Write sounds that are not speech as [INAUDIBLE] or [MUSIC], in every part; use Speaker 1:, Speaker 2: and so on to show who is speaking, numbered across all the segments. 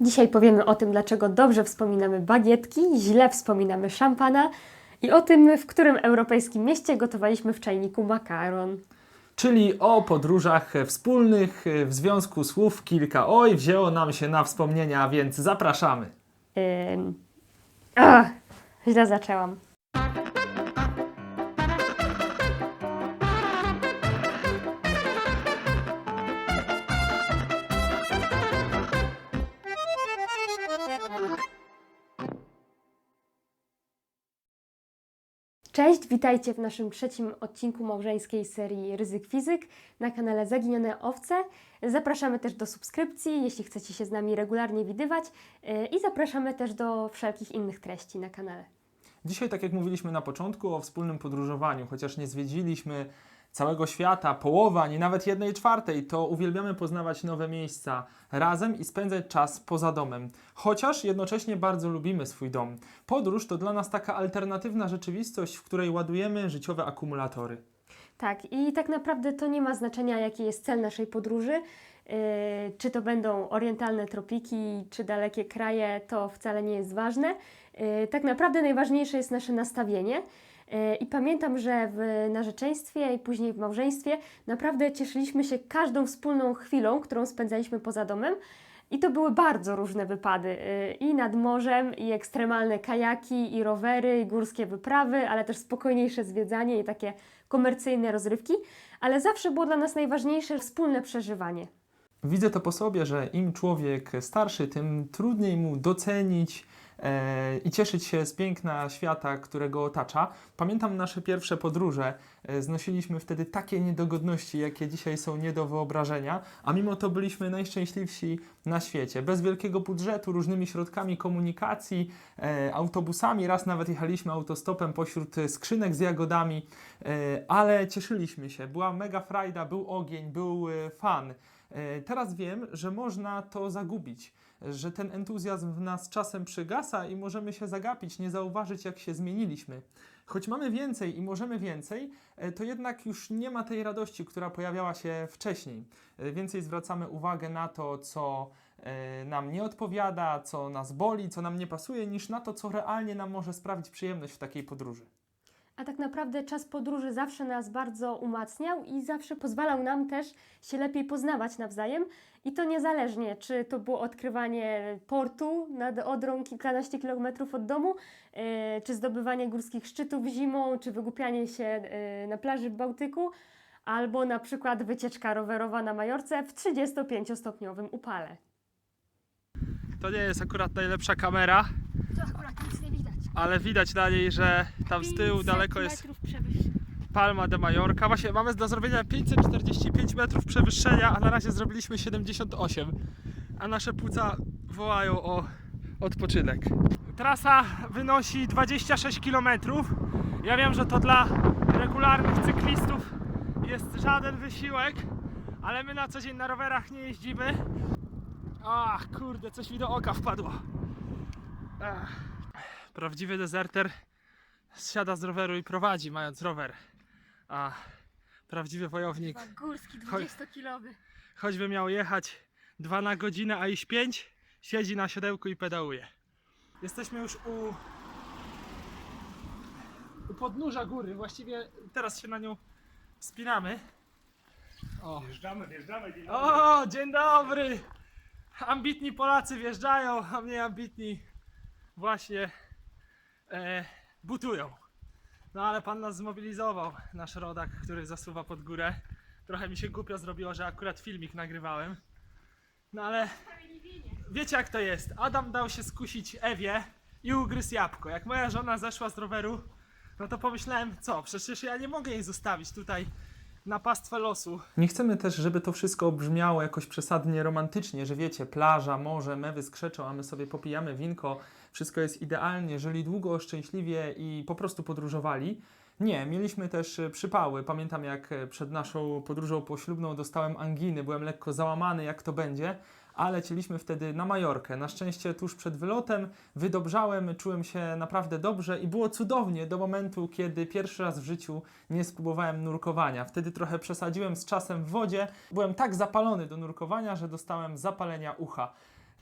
Speaker 1: Dzisiaj powiemy o tym, dlaczego dobrze wspominamy bagietki, źle wspominamy szampana i o tym, w którym europejskim mieście gotowaliśmy w czajniku makaron.
Speaker 2: Czyli o podróżach wspólnych, w związku słów kilka. Oj, wzięło nam się na wspomnienia, więc zapraszamy.
Speaker 1: Ym... Ach, źle zaczęłam. Cześć, witajcie w naszym trzecim odcinku małżeńskiej serii Ryzyk Fizyk na kanale Zaginione Owce. Zapraszamy też do subskrypcji, jeśli chcecie się z nami regularnie widywać yy, i zapraszamy też do wszelkich innych treści na kanale.
Speaker 2: Dzisiaj, tak jak mówiliśmy na początku, o wspólnym podróżowaniu, chociaż nie zwiedziliśmy całego świata, połowa, nie nawet jednej czwartej, to uwielbiamy poznawać nowe miejsca razem i spędzać czas poza domem. Chociaż jednocześnie bardzo lubimy swój dom. Podróż to dla nas taka alternatywna rzeczywistość, w której ładujemy życiowe akumulatory.
Speaker 1: Tak, i tak naprawdę to nie ma znaczenia, jaki jest cel naszej podróży. Yy, czy to będą orientalne tropiki, czy dalekie kraje, to wcale nie jest ważne. Yy, tak naprawdę najważniejsze jest nasze nastawienie. I pamiętam, że w narzeczeństwie i później w małżeństwie naprawdę cieszyliśmy się każdą wspólną chwilą, którą spędzaliśmy poza domem. I to były bardzo różne wypady. yy, I nad morzem, i ekstremalne kajaki, i rowery, i górskie wyprawy, ale też spokojniejsze zwiedzanie i takie komercyjne rozrywki. Ale zawsze było dla nas najważniejsze wspólne przeżywanie.
Speaker 2: Widzę to po sobie, że im człowiek starszy, tym trudniej mu docenić e, i cieszyć się z piękna świata, którego otacza. Pamiętam nasze pierwsze podróże. E, znosiliśmy wtedy takie niedogodności, jakie dzisiaj są nie do wyobrażenia, a mimo to byliśmy najszczęśliwsi na świecie. Bez wielkiego budżetu, różnymi środkami komunikacji, e, autobusami, raz nawet jechaliśmy autostopem pośród skrzynek z jagodami, ale cieszyliśmy się. Była mega frajda, był ogień, był fan. E, Teraz wiem, że można to zagubić, że ten entuzjazm w nas czasem przygasa i możemy się zagapić, nie zauważyć, jak się zmieniliśmy. Choć mamy więcej i możemy więcej, e, to jednak już nie ma tej radości, która pojawiała się wcześniej. E, Więcej zwracamy uwagę na to, co nam nie odpowiada, co nas boli, co nam nie pasuje, niż na to, co realnie nam może sprawić przyjemność w takiej podróży.
Speaker 1: A tak naprawdę czas podróży zawsze nas bardzo umacniał i zawsze pozwalał nam też się lepiej poznawać nawzajem. I to niezależnie, czy to było odkrywanie portu nad Odrą kilkanaście kilometrów od domu, yy, czy zdobywanie górskich szczytów zimą, czy wygłupianie się yy, na plaży w Bałtyku, albo na przykład wycieczka rowerowa na Majorce w 35-stopniowym upale.
Speaker 2: To nie jest akurat najlepsza kamera,
Speaker 1: To akurat nic nie widać.
Speaker 2: Ale widać na niej, że tam z tyłu daleko jest Palma de Mallorca. Właśnie mamy do zrobienia 545 metrów przewyższenia, a na razie zrobiliśmy 78. A nasze płuca wołają o odpoczynek. Trasa wynosi 26 km. Ja wiem, że to dla regularnych cyklistów jest żaden wysiłek, ale my na co dzień na rowerach nie jeździmy. Ach, kurde, coś mi do oka wpadło. Ach. Prawdziwy dezerter zsiada z roweru i prowadzi, mając rower. A prawdziwy wojownik,
Speaker 1: Górski,
Speaker 2: 20-kilowy. choćby miał jechać 2 na godzinę, a iść 5, siedzi na siodełku i pedałuje. Jesteśmy już u, u podnóża góry, właściwie teraz się na nią wspinamy. O,
Speaker 3: Wjeżdżamy, wjeżdżamy, dzień dobry.
Speaker 2: o dzień dobry! Ambitni Polacy wjeżdżają, a mniej ambitni właśnie e, butują. No ale pan nas zmobilizował, nasz rodak, który zasuwa pod górę. Trochę mi się głupio zrobiło, że akurat filmik nagrywałem. No ale wiecie jak to jest. Adam dał się skusić Ewie i ugryzł jabłko. Jak moja żona zeszła z roweru, no to pomyślałem, co, przecież ja nie mogę jej zostawić tutaj na pastwę losu. Nie chcemy też, żeby to wszystko brzmiało jakoś przesadnie romantycznie, że wiecie, plaża, morze, mewy skrzeczą, a my sobie popijamy winko, wszystko jest idealnie, żyli długo, szczęśliwie i po prostu podróżowali. Nie, mieliśmy też e, przypały. Pamiętam jak e, przed naszą podróżą poślubną dostałem anginy, byłem lekko załamany jak to będzie, a lecieliśmy wtedy na Majorkę. Na szczęście tuż przed wylotem wydobrzałem, czułem się naprawdę dobrze i było cudownie do momentu, kiedy pierwszy raz w życiu nie spróbowałem nurkowania. Wtedy trochę przesadziłem z czasem w wodzie. Byłem tak zapalony do nurkowania, że dostałem zapalenia ucha.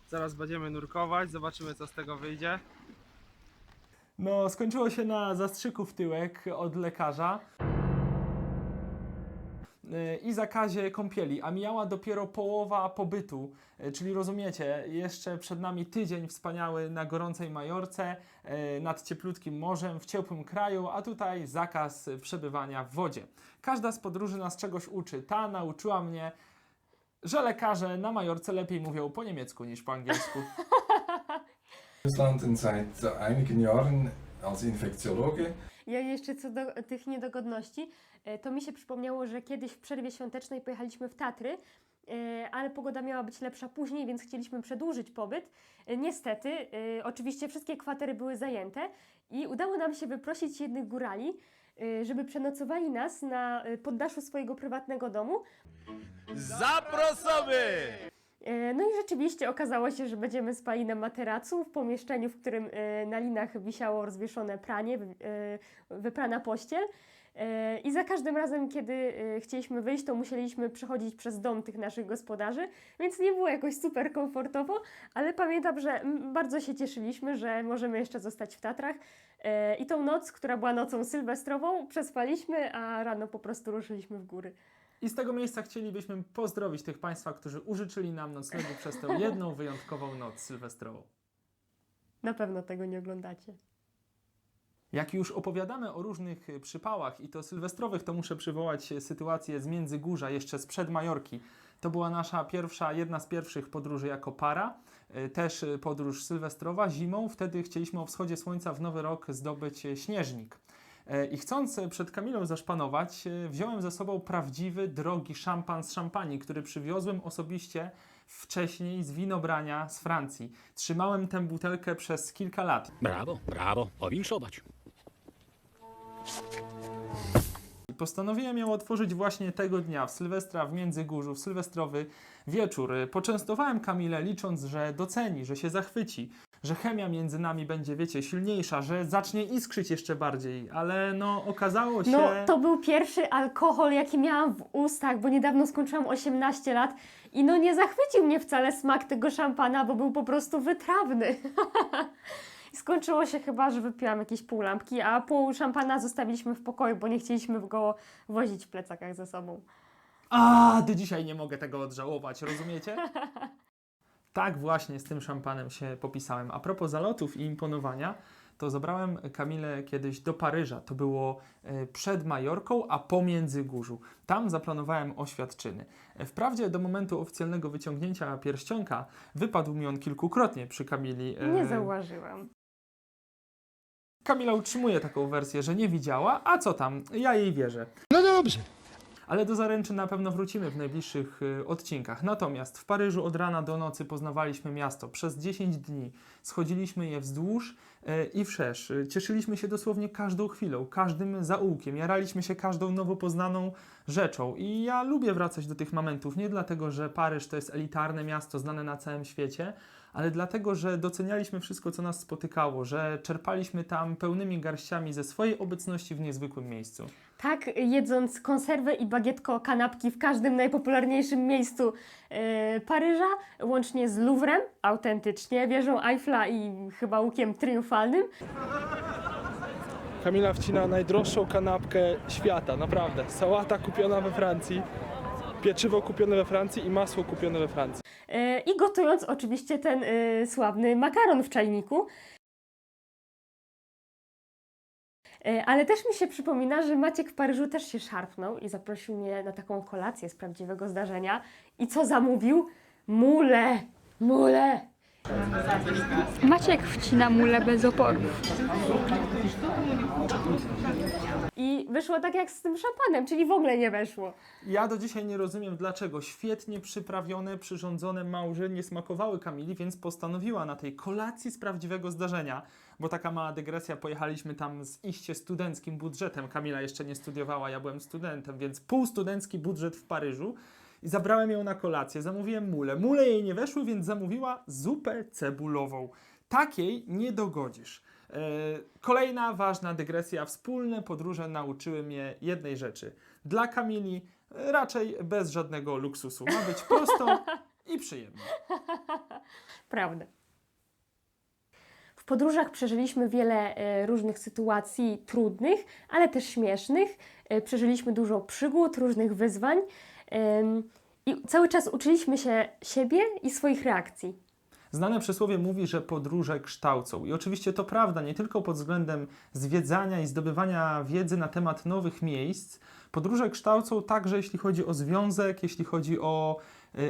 Speaker 2: Zaraz będziemy nurkować, zobaczymy co z tego wyjdzie. No, skończyło się na zastrzyku w tyłek od lekarza yy, i zakazie kąpieli, a mijała dopiero połowa pobytu, yy, czyli rozumiecie, jeszcze przed nami tydzień wspaniały na gorącej Majorce, yy, nad cieplutkim morzem, w ciepłym kraju, a tutaj zakaz przebywania w wodzie. Każda z podróży nas czegoś uczy. Ta nauczyła mnie, że lekarze na Majorce lepiej mówią po niemiecku niż po angielsku. [LAUGHS]
Speaker 3: Russland und seit einigen Jahren als Infektiologe.
Speaker 1: Ja jeszcze co do tych niedogodności, e, to mi się przypomniało, że kiedyś w przerwie świątecznej pojechaliśmy w Tatry, e, ale pogoda miała być lepsza później, więc chcieliśmy przedłużyć pobyt. E, Niestety, e, oczywiście wszystkie kwatery były zajęte i udało nam się wyprosić jednych górali, żeby przenocowali nas na e, poddaszu swojego prywatnego domu.
Speaker 4: Zapraszamy!
Speaker 1: E, No i rzeczywiście okazało się, że będziemy spali na materacu w pomieszczeniu, w którym na linach wisiało rozwieszone pranie, wy- wyprana pościel. E, I za każdym razem, kiedy e, chcieliśmy wyjść, to musieliśmy przechodzić przez dom tych naszych gospodarzy, więc nie było jakoś super komfortowo, ale pamiętam, że bardzo się cieszyliśmy, że możemy jeszcze zostać w Tatrach. E, I tą noc, która była nocą sylwestrową, przespaliśmy, a rano po prostu ruszyliśmy w góry.
Speaker 2: I z tego miejsca chcielibyśmy pozdrowić tych Państwa, którzy użyczyli nam noclegu przez tę jedną wyjątkową noc sylwestrową.
Speaker 1: Na pewno tego nie oglądacie.
Speaker 2: Jak już opowiadamy o różnych y, przypałach i to sylwestrowych, to muszę przywołać y, sytuację z Międzygórza jeszcze sprzed Majorki. To była nasza pierwsza, jedna z pierwszych podróży jako para. Y, Też podróż sylwestrowa zimą. Wtedy chcieliśmy o wschodzie słońca w nowy rok zdobyć śnieżnik. I chcąc przed Kamilą zaszpanować, wziąłem ze sobą prawdziwy, drogi szampan z szampanii, który przywiozłem osobiście wcześniej z winobrania z Francji. Trzymałem tę butelkę przez kilka lat.
Speaker 4: Brawo, brawo, powinszować.
Speaker 2: I Postanowiłem ją otworzyć właśnie tego dnia, w Sylwestra w Międzygórzu, w sylwestrowy wieczór. Poczęstowałem Kamilę, licząc, że doceni, że się zachwyci, że chemia między nami będzie, wiecie, silniejsza, że zacznie iskrzyć jeszcze bardziej, ale no okazało się...
Speaker 1: No, to był pierwszy alkohol, jaki miałam w ustach, bo niedawno skończyłam 18 lat i no nie zachwycił mnie wcale smak tego szampana, bo był po prostu wytrawny. [LAUGHS] Skończyło się chyba, że wypiłam jakieś pół lampki, a pół szampana zostawiliśmy w pokoju, bo nie chcieliśmy go wozić w plecakach ze sobą.
Speaker 2: A, do dzisiaj nie mogę tego odżałować, rozumiecie? [LAUGHS] tak właśnie z tym szampanem się popisałem. A propos zalotów i imponowania, to zabrałem Kamilę kiedyś do Paryża. To było e, przed Majorką, a po Międzygórzu. Tam zaplanowałem oświadczyny. E, Wprawdzie do momentu oficjalnego wyciągnięcia pierścionka wypadł mi on kilkukrotnie przy Kamili. e,
Speaker 1: Nie zauważyłam.
Speaker 2: Kamila utrzymuje taką wersję, że nie widziała, a co tam, ja jej wierzę.
Speaker 4: No dobrze.
Speaker 2: Ale do zaręczy na pewno wrócimy w najbliższych y, odcinkach. Natomiast w Paryżu od rana do nocy poznawaliśmy miasto. Przez 10 dni schodziliśmy je wzdłuż y, i wszerz. Y, Cieszyliśmy się dosłownie każdą chwilą, każdym zaułkiem. Jaraliśmy się każdą nowo poznaną rzeczą. I ja lubię wracać do tych momentów. Nie dlatego, że Paryż to jest elitarne miasto znane na całym świecie, ale dlatego, że docenialiśmy wszystko, co nas spotykało, że czerpaliśmy tam pełnymi garściami ze swojej obecności w niezwykłym miejscu.
Speaker 1: Tak, jedząc konserwę i bagietko kanapki w każdym najpopularniejszym miejscu e, Paryża, łącznie z Louvrem, autentycznie, wieżą Eiffla i chyba łukiem triumfalnym.
Speaker 2: Kamila wcina najdroższą kanapkę świata, naprawdę. Sałata kupiona we Francji, pieczywo kupione we Francji i masło kupione we Francji.
Speaker 1: E, I gotując oczywiście ten e, sławny makaron w czajniku. E, Ale też mi się przypomina, że Maciek w Paryżu też się szarpnął i zaprosił mnie na taką kolację z prawdziwego zdarzenia. I co zamówił? Mule! Mule!
Speaker 5: Maciek wcina mule bez oporu.
Speaker 1: I wyszło tak jak z tym szampanem, czyli w ogóle nie weszło.
Speaker 2: Ja do dzisiaj nie rozumiem, dlaczego świetnie przyprawione, przyrządzone małże nie smakowały Kamili, więc postanowiła na tej kolacji z prawdziwego zdarzenia, bo taka mała dygresja, pojechaliśmy tam z iście studenckim budżetem. Kamila jeszcze nie studiowała, ja byłem studentem, więc półstudencki budżet w Paryżu. I zabrałem ją na kolację, zamówiłem mule. Mule jej nie weszły, więc zamówiła zupę cebulową. Takiej nie dogodzisz. E, Kolejna ważna dygresja. Wspólne podróże nauczyły mnie jednej rzeczy. Dla Kamili e, raczej bez żadnego luksusu. Ma być prosto i przyjemnie. [LAUGHS]
Speaker 1: Prawda. W podróżach przeżyliśmy wiele e, różnych sytuacji trudnych, ale też śmiesznych. Przeżyliśmy dużo przygód, różnych wyzwań i cały czas uczyliśmy się siebie i swoich reakcji.
Speaker 2: Znane przysłowie mówi, że podróże kształcą. I oczywiście to prawda, nie tylko pod względem zwiedzania i zdobywania wiedzy na temat nowych miejsc. Podróże kształcą także jeśli chodzi o związek, jeśli chodzi o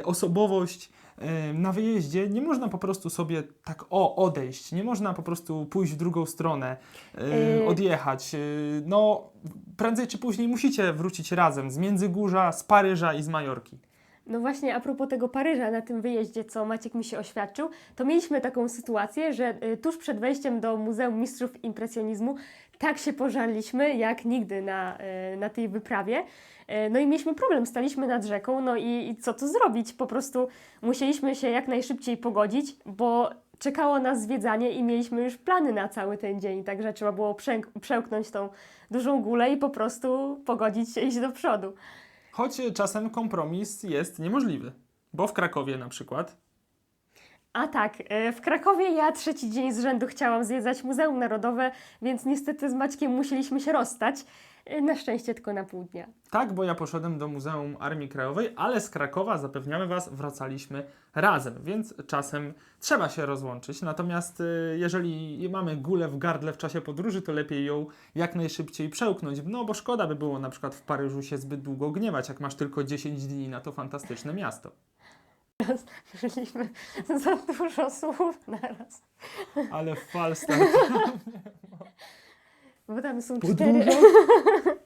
Speaker 2: osobowość. E, na wyjeździe nie można po prostu sobie tak o odejść, nie można po prostu pójść w drugą stronę, e,
Speaker 1: Yy.
Speaker 2: odjechać. E, no, prędzej czy później musicie wrócić razem z Międzygórza, z Paryża i z Majorki.
Speaker 1: No właśnie, a propos tego Paryża na tym wyjeździe, co Maciek mi się oświadczył, to mieliśmy taką sytuację, że tuż przed wejściem do Muzeum Mistrzów Impresjonizmu tak się pożarliśmy, jak nigdy na, y, na tej wyprawie. Y, No i mieliśmy problem, staliśmy nad rzeką, no i, i co tu zrobić? Po prostu musieliśmy się jak najszybciej pogodzić, bo czekało nas zwiedzanie i mieliśmy już plany na cały ten dzień, także trzeba było przełknąć tą dużą gulę i po prostu pogodzić się iść do przodu.
Speaker 2: Choć czasem kompromis jest niemożliwy. Bo w Krakowie na przykład
Speaker 1: A tak, e, w Krakowie ja trzeci dzień z rzędu chciałam zwiedzać Muzeum Narodowe, więc niestety z Maćkiem musieliśmy się rozstać. E, Na szczęście tylko na pół dnia.
Speaker 2: Tak, bo ja poszedłem do Muzeum Armii Krajowej, ale z Krakowa, zapewniamy Was, wracaliśmy razem, więc czasem trzeba się rozłączyć. Natomiast y, jeżeli mamy gulę w gardle w czasie podróży, to lepiej ją jak najszybciej przełknąć. No bo szkoda by było na przykład w Paryżu się zbyt długo gniewać, jak masz tylko 10 dni na to fantastyczne miasto.
Speaker 1: Użyliśmy za dużo słów naraz,
Speaker 2: Ale falstart.
Speaker 1: bo tam są
Speaker 2: Podróża?
Speaker 1: cztery... [LAUGHS]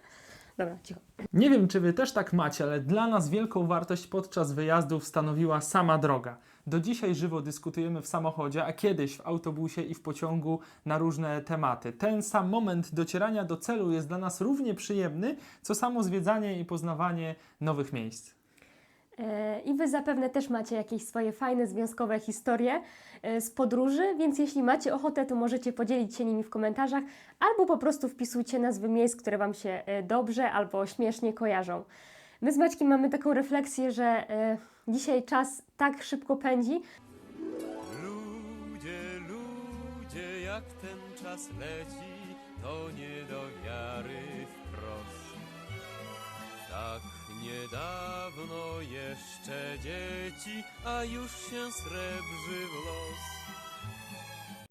Speaker 1: Dobra, cicho.
Speaker 2: Nie wiem, czy Wy też tak macie, ale dla nas wielką wartość podczas wyjazdów stanowiła sama droga. Do dzisiaj żywo dyskutujemy w samochodzie, a kiedyś w autobusie i w pociągu na różne tematy. Ten sam moment docierania do celu jest dla nas równie przyjemny, co samo zwiedzanie i poznawanie nowych miejsc.
Speaker 1: E, I Wy zapewne też macie jakieś swoje fajne związkowe historie e, z podróży, więc jeśli macie ochotę, to możecie podzielić się nimi w komentarzach albo po prostu wpisujcie nazwy miejsc, które Wam się e, dobrze albo śmiesznie kojarzą. My z Maćkiem mamy taką refleksję, że dzisiaj czas tak szybko pędzi,
Speaker 6: Ludzie, ludzie, jak ten czas leci, to nie do wiary wprost. Tak niedawno jeszcze dzieci, a już się srebrzy w los.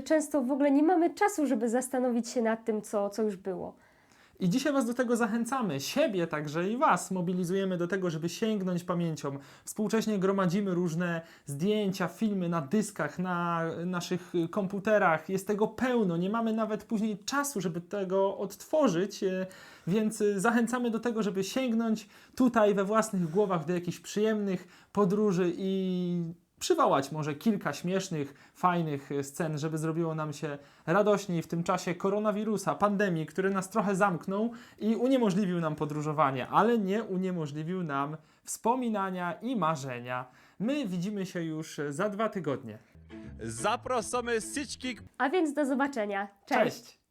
Speaker 1: często w ogóle nie mamy czasu, żeby zastanowić się nad tym, co, co już było.
Speaker 2: I dzisiaj Was do tego zachęcamy, siebie także i Was mobilizujemy do tego, żeby sięgnąć pamięcią. Współcześnie gromadzimy różne zdjęcia, filmy na dyskach, na naszych komputerach. Jest tego pełno, nie mamy nawet później czasu, żeby tego odtworzyć, e, więc zachęcamy do tego, żeby sięgnąć tutaj we własnych głowach do jakichś przyjemnych podróży i przywołać może kilka śmiesznych, fajnych e, scen, żeby zrobiło nam się radośniej w tym czasie koronawirusa, pandemii, który nas trochę zamknął i uniemożliwił nam podróżowanie, ale nie uniemożliwił nam wspominania i marzenia. My widzimy się już za dwa tygodnie.
Speaker 6: Zapraszamy Syczki
Speaker 1: A więc do zobaczenia. Cześć.
Speaker 2: Cześć.